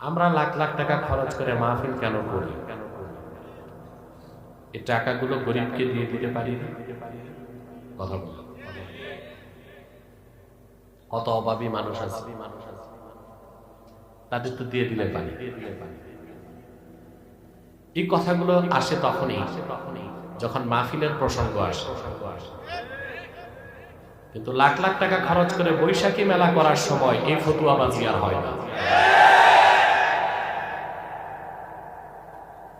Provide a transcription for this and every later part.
আমরা লাখ লাখ টাকা খরচ করে মাহফিল কেন করি? এই টাকাগুলো গরিবকে দিয়ে দিতে পারি কত অভাবী মানুষ আছে। তাদের তো দিয়ে দিলে পারি। এই কথাগুলো আসে তখনই যখন মাহফিলের প্রসঙ্গ আসে। কিন্তু লাখ লাখ টাকা খরচ করে বৈশাখী মেলা করার সময় এই ফতুয়াবাজি আর হয় না।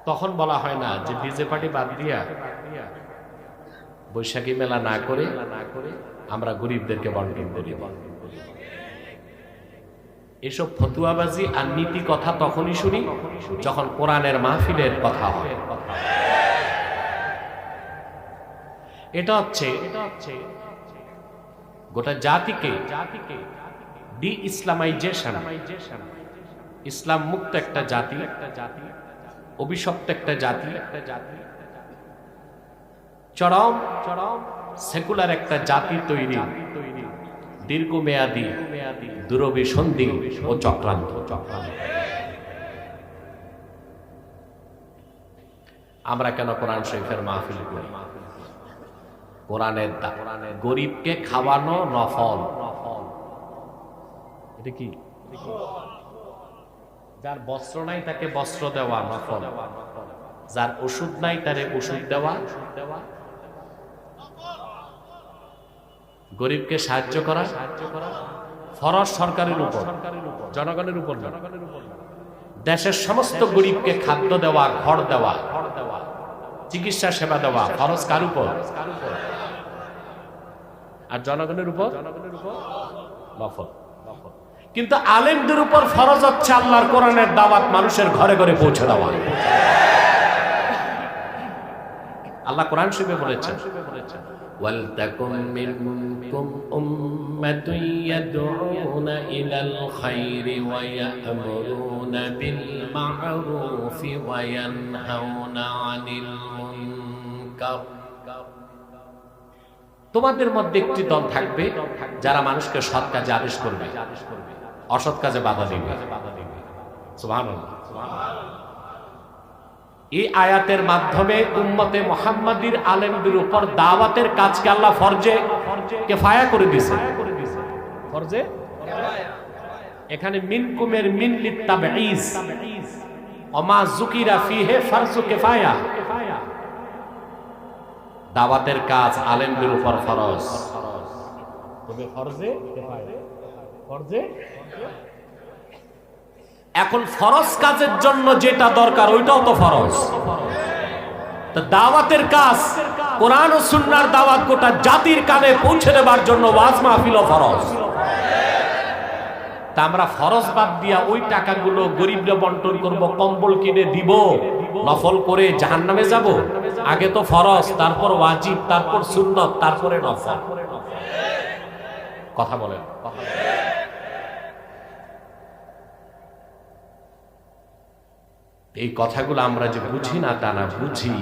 তখন বলা হয় না যে ডিজে পার্টি বাদ দিয়া বৈশাখী মেলা না করে আমরা গরিবদেরকে বন্টন করি। এসব ফতুয়াবাজি আর নীতি কথা তখনই শুনি যখন কোরআনের মাহফিলের কথা হয়। এটা হচ্ছে গোটা জাতিকে ডি ইসলামাইজেশন ইসলাম মুক্ত একটা জাতি একটা জাতি। অভিশপ্ত একটা জাতি। একটা জাতি চরম চরম, সেকুলার একটা জাতি তৈরি। দীর্ঘমেয়াদী দূরভিসন্ধি ও চক্রান্ত। চক্রান্ত আমরা কেন কোরআন শরীফের মাহফিল করি? কোরআনের গরিবকে খাওয়ানো নফল। এটা কি? যার বস্ত্র নাই তাকে বস্ত্র দেওয়া নফল যার ওষুধ নাই তারে ওষুধ দেওয়া। গরিবকে সাহায্য করা, ফরজ সরকারের উপর, জনগণের উপর দেশের সমস্ত গরিবকে খাদ্য দেওয়া, ঘর দেওয়া, চিকিৎসা সেবা দেওয়া, ফরজ কার উপর? আর জনগণের উপর জনগণের উপর নফল। কিন্তু আলেমদের উপর ফরজ হচ্ছে আল্লাহর কোরআনের দাওয়াত মানুষের ঘরে ঘরে পৌঁছে দেওয়া আল্লাহ কোরআন শিবে বলেছেন ولتكن منكم أمة يدعون إلى الخير ويأمرون بالمعروف وينهون عن المنكر তোমাদের মধ্যে একটি দল থাকবে যারা মানুষকে সৎ কাজে আদেশ করবে অসৎ কাজে বাধা দিবে। এই আয়াতের মাধ্যমে উম্মতে মোহাম্মদীর আলেমদের উপর দাওয়াতের কাজকে আল্লাহ ফরজে কেফায়া করে দিয়েছে। ফরজে? এখানে মিনকুমের মিন লিত্তাবঈজ। ওমা যুকিরা ফিহে ফারজু কিফায়া। দাওয়াতের কাজ আলেমদের উপর ফরজ। তবে ফরজে এখন ফরজ কাজের জন্য যেটা দরকার, ওইটাও তো ফরজ। দাওয়াতের কাজ, কোরআন ও সুন্নার দাওয়াত গোটা জাতির কানে পৌঁছে দেবার জন্য ওয়াজ মাহফিল ফরজ। তা আমরা ফরজ বাদ দিয়া ওই টাকাগুলো গরিবরা বন্টন করব, কম্বল কিনে দিব, নফল করে জাহান্নামে যাব। আগে তো ফরজ, তারপর ওয়াজিব, তারপর সুন্নত, তারপরে নফল। কথা বলেন। কথা এই কথাগুলো আমরা যে বুঝি না, তা না বুঝি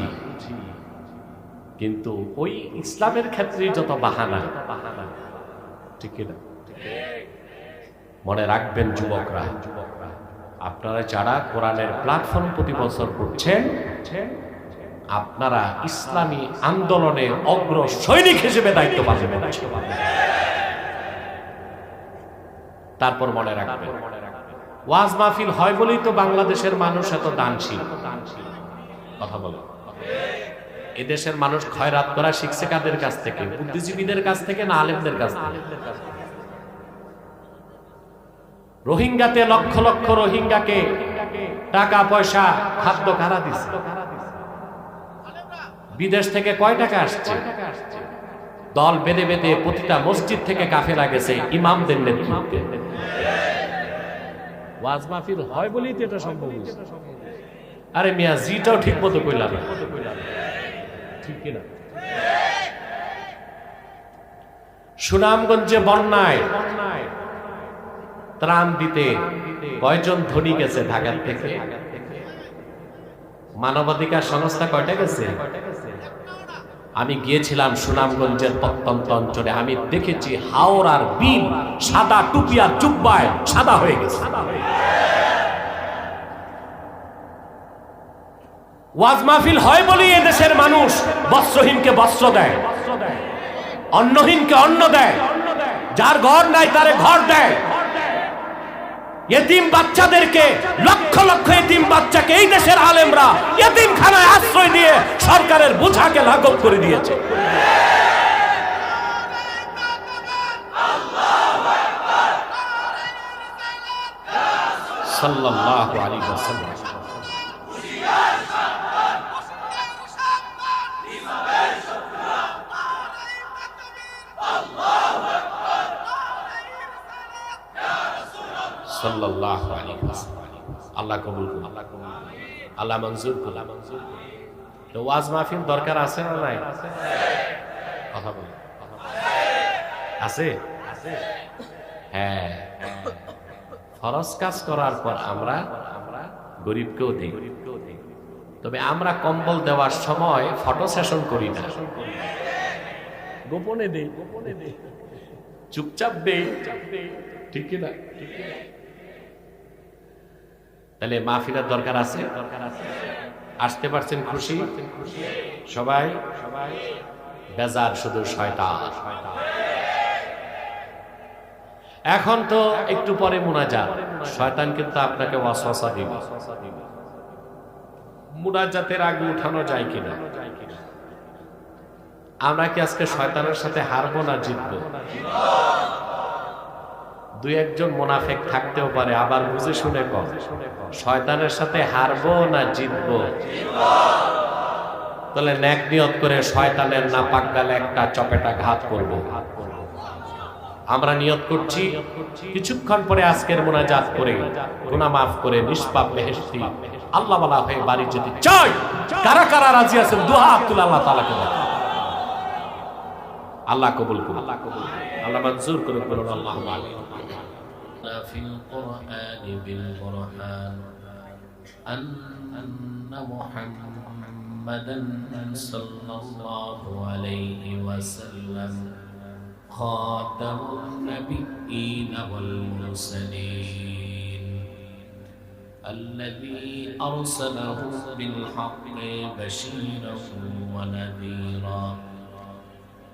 কিন্তু ওই ইসলামের ক্ষেত্রে যত বাহানা, ঠিক না মনে রাখবেন যুবকরা, আপনারা যারা কোরআনের প্ল্যাটফর্ম প্রতি বছর করছেন আপনারা ইসলামী আন্দোলনে অগ্র সৈনিক হিসেবে দায়িত্ব করছেন। তারপর মনে রাখবেন ওয়াজ মাহফিল হয় বলেই তো বাংলাদেশের মানুষ এত দানশীল। কথা বলো। এদেশের মানুষ খয়রাত করা শিখছে কাদের কাছ থেকে? বুদ্ধিজীবীদের কাছ থেকে না আলেমদের কাছ থেকে? রোহিঙ্গাতে লক্ষ লক্ষ রোহিঙ্গাকে টাকা, পয়সা, খাদ্য খারা দিচ্ছে বিদেশ থেকে কয় টাকা আসছে? দল বেঁধে বেঁধে প্রতিটা মসজিদ থেকে কাফেরা গেছে ইমামদের নেতৃত্বে। ওয়াজ মাহফিল হয় বলেই তো এটা সম্ভব হয়েছে। আরে মিয়া, জিটাও ঠিক মতো কইলাম। ঠিক কিনা? সুনামগঞ্জে বন্যায় ত্রাণ দিতে কয়জন ধনী গেছে ঢাকার থেকে? মানবাধিকার সংস্থা কয়টা গেছে? আমি গিয়েছিলাম সুনামগঞ্জের প্রত্যন্ত অঞ্চলে। আমি দেখেছি হাওড়ার বিল সাদা টুপি আর চুব্বায় সাদা হয়ে গেছে। ওয়াজ মাহফিল হয় বলেই দেশের মানুষ বস্ত্রহীনকে বস্ত্র দেয়, অন্নহীনকে অন্ন দেয়, যার ঘর নাই তারে ঘর দেয়। এতিম বাচ্চাদেরকে লক্ষ লক্ষ এতিম বাচ্চাকে এই দেশের আলেমরা সরকারের বোঝাকে লাঘব করে দিয়েছে। আল্লাহ কবুল আল্লাহ কবুল আল্লাহ মঞ্জুর আল্লাহ মঞ্জুর তো ওয়াজ মাহফিল দরকার আছে না নাই? কথা বলুন। আছে? হ্যাঁ। ফরজ কাজ করার পর আমরা গরিবকেও দিই। তবে আমরা কম্বল দেওয়ার সময় ফটো সেশন করি না। গোপনে দেই। গোপনে দেই চুপচাপ দেই। ঠিক না? ঠিক না? তাহলে মাহফিলের দরকার আছে দরকার আছে? আসতে পারছেন খুশি? সবাই? সবাই বেজার শুধু শয়তান। এখন তো একটু পরে মোনাজাত। শয়তান কিন্তু আপনাকে ওয়াসওয়াসা দিবে। মুনাজাতের আগে উঠানো যায় কিনা? আমরা কি আজকে শয়তানের সাথে হারবো না জিতবো? দুই একজন মোনাফেক থাকতেও পারে, আবার বুঝে শুনে কম। শয়তানের সাথে হারবো না জিতবো? তাহলে ন্যাক নিয়ত করে শয়তানের না পাক গালে একটা চপেটা ঘাত করব। আমরা নিয়ত করছি, কিছুক্ষণ পরে আজকের মোনাজাত করে, গুনাহ মাফ করে, নিষ্পাপ বেহেশতি আল্লাহ বালা হয়ে বাড়ি যেতে চাই। কারা কারা রাজি আছেন দুহা আব্দুল আল্লাহ তাআলাকে দেখান আল্লাহ কবুল করুন আল্লাহ কবুল করুন আল্লাহ মঞ্জুর করুন বলুন আল্লাহ আমিন في القرآن بالقرآن أن محمدا صلى الله عليه وسلم خاتم النبيين والمرسلين الذي أرسله بالحق بشيرا ونذيرا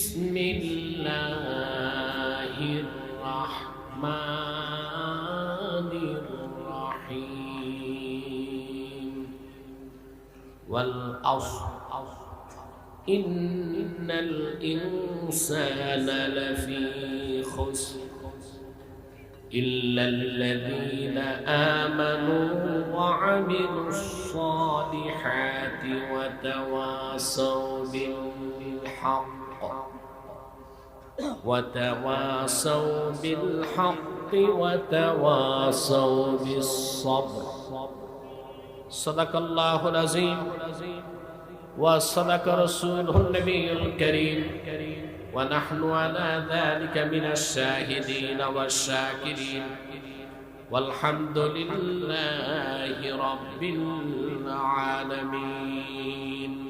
بسم الله الرحمن الرحيم. والأصل إن الإنسان لفي خسر إلا الذين آمنوا وعملوا الصالحات وتواصوا بالحق. وتواصوا بالحق وتواصوا بالصبر. صدق الله العظيم. وصدق رسوله النبي الكريم. ونحن على ذلك من الشاهدين والشاكرين. والحمد لله رب العالمين.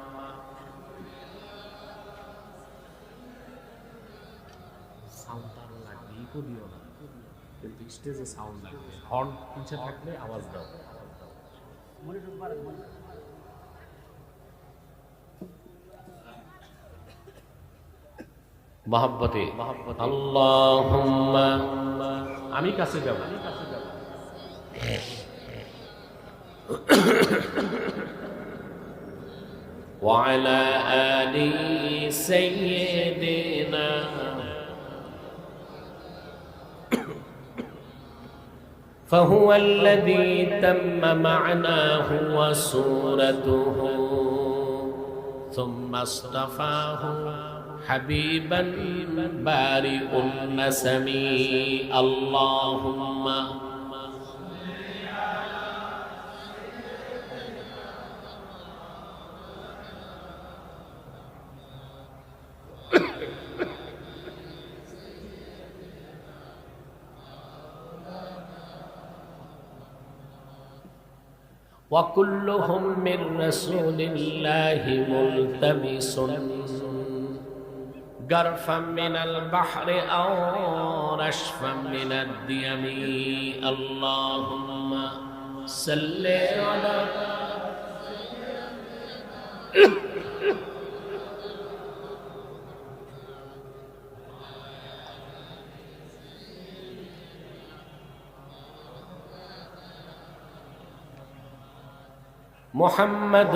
লাগবে ইকো দিও না কিন্তু স্টেজে সাউন্ড লাগবে হর্ন পিছে থাকলে আওয়াজ দাও মহাব্বতে اللهم আমি কাছে যাব وعلى آل سيدنا فهو الذي تم معناه وصورته. ثم اصطفاه حبيبا بارئ النسم اللهم وكلهم من رسول الله ملتمس غرفا من البحر أو رشفا من الديم اللهم صل على محمد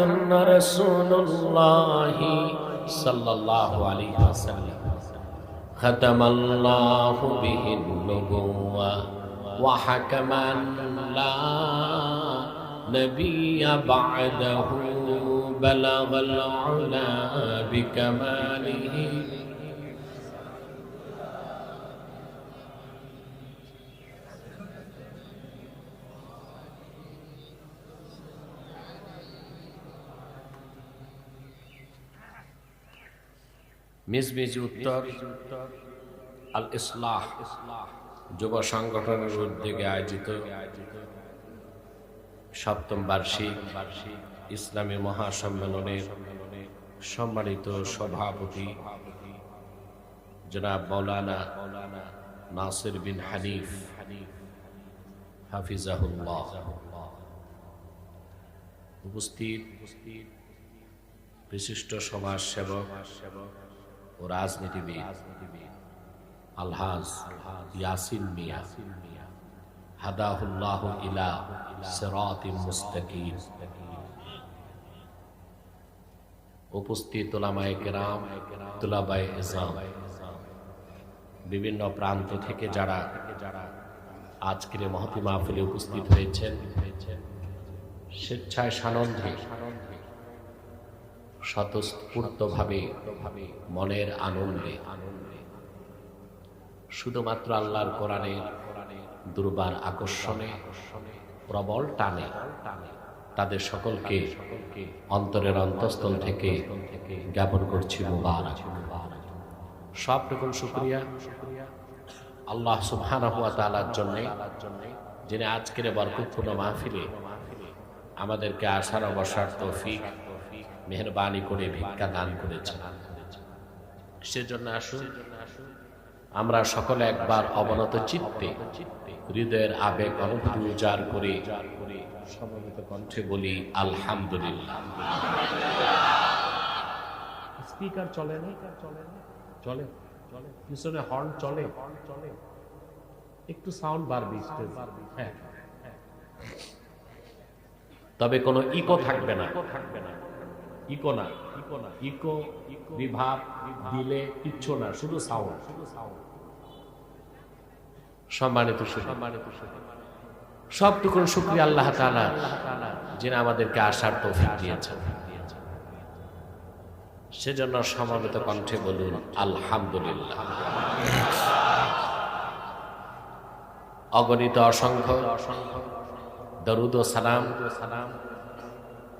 رسول الله صلى الله عليه وسلم. ختم الله به النبوة وحكما لا نبي بعده بلغ العلا بكماله মিজমিজ উত্তর আল ইসলাহ যুব সংগঠনের উদ্যোগে আয়োজিত সপ্তম বার্ষিক ইসলামী মহাসম্মেলনের সম্মানিত সভাপতি জনাব মৌলানা নাসির বিন হানিফ, হাফিজাহুল্লাহ। উপস্থিত বিশিষ্ট সমাজ সেবক ও রাজনীতিবিদ আলহাজ ইয়াসিন মিয়া। হাদাহুল্লাহ ইলা সিরাতিম মুস্তাকিম। উপস্থিত ওলামায়ে কেরাম, তুলাবায়ে ইজাম বিভিন্ন প্রান্ত থেকে যারা আজকের মহতি মাহফিলে উপস্থিত হয়েছেন, স্বেচ্ছায় সানন্দে স্বতঃস্ফূর্তভাবে মনের আনন্দে। শুধুমাত্র আল্লাহর কোরআনের দুর্বার আকর্ষণে, প্রবল টানে তাদের সকলকে অন্তরের অন্তঃস্থল থেকে জ্ঞাপন করছি মুবারক। সব রকম শুক্রিয়া। আল্লাহ ওয়া জন্য যিনি আজকের বরকতপূর্ণ মাহফিলে আমাদেরকে আসার অবসর তৌফিক মেহরবানি করে ভিক্ষা দান করেছেন। সেজন্য আসুন আমরা সকলে একবার অবনত চিত্তে হৃদয়ের আবেগ অনুভূতি উজাড় করে সমবেত কণ্ঠে বলি আলহামদুলিল্লাহ। স্পিকার চলে না? চলে। চলে চলে পিছনে হর্ন চলে। চলে একটু সাউন্ড বাড়বে হ্যাঁ। তবে কোনো ইকো থাকবে না থাকবে না। ইকো না। ইকো বিভাগ দিলে কিচ্ছু না শুধু সাউন্ড সম্মানিত সম্মানিত সবটুকুন শুক্রিয়া আল্লাহ তাআলা যিনি আমাদেরকে আসার তৌফিক দিয়েছেন। সেজন্য সমাবেত কণ্ঠে বলুন আলহামদুলিল্লাহ। অগণিত অসংখ্য অসংখ্য দরুদ ও সালাম সালাম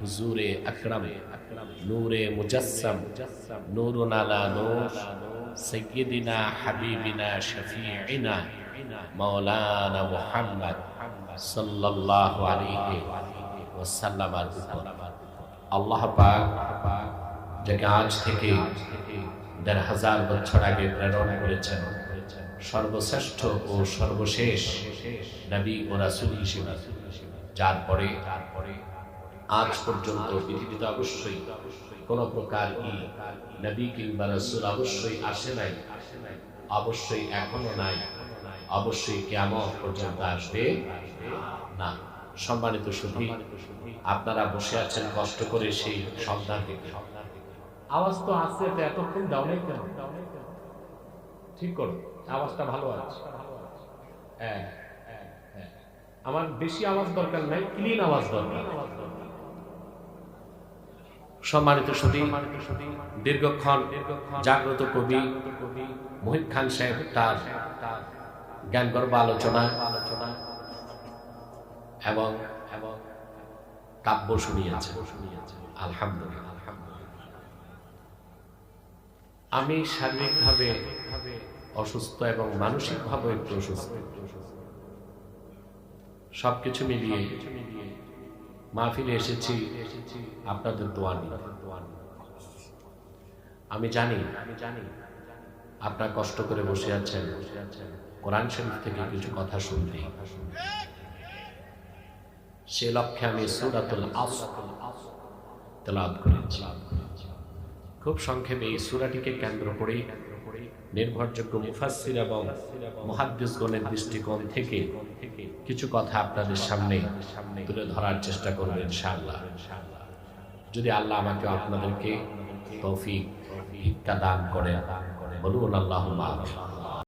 হুজুর আকরম। নূরে মুজসম নূরুন আলা নূর সৈয়দিনা হাবিবিনা শফিঈনা, মাওলানা মুহাম্মদ সাল্লাল্লাহু আলাইহি আল্লাহ পাক যাকে আজ থেকে দেড় হাজার বছর আগে প্রেরণ করেছেন, সর্বশ্রেষ্ঠ ও সর্বশেষ নবী ও রাসূল হিসেবে, যার পরে আজ পর্যন্ত পৃথিবীতে অবশ্যই কোন প্রকার নবী কিংবা রাসূল অবশ্যই আসে নাই, অবশ্যই এখনও নাই, অবশ্যই কেমন পর্যন্ত আসবে না। সম্মানিত সুধী, আপনারা বসে আছেন কষ্ট করে সেই সন্ধান থেকে। আওয়াজ তো আসছে তো এতক্ষণ ডাউনে কেন? ঠিক করো, আওয়াজটা ভালো আছে। হ্যাঁ হ্যাঁ। আমার বেশি আওয়াজ দরকার নাই, ক্লিন আওয়াজ দরকার। সম্মানিত সুধী দীর্ঘক্ষণ জাগ্রত কবি মহিত খান সাহেব তার জ্ঞান গর্ব আলোচনা এবং কাব্য শুনিয়েছে। আলহামদুলিল্লাহ। আমি শারীরিকভাবে অসুস্থ এবং মানসিকভাবে একটু অসুস্থ। সবকিছু মিলিয়ে মাহফিলে এসেছি, আপনাদের দোয়া নিয়ে। আমি জানি আমি জানি আপনার কষ্ট করে বসে আছেন, কোরআন শরীফ থেকে কিছু কথা শুনতে। সে লক্ষ্যে আমি সুরাতুল তেলাওয়াত করেছি। খুব সংক্ষেপে এই সুরাটিকে কেন্দ্র করে নির্ভরযোগ্য মুফাসির এবং মহাদ্দেশগণের দৃষ্টিকোণ থেকে কিছু কথা আপনাদের সামনে তুলে ধরার চেষ্টা করবেন ইনশাআল্লাহ। যদি আল্লাহ আমাকে আপনাদেরকে তৌফিক, ভিক্ষা দান করে বলুন আল্লাহ আল্লাহ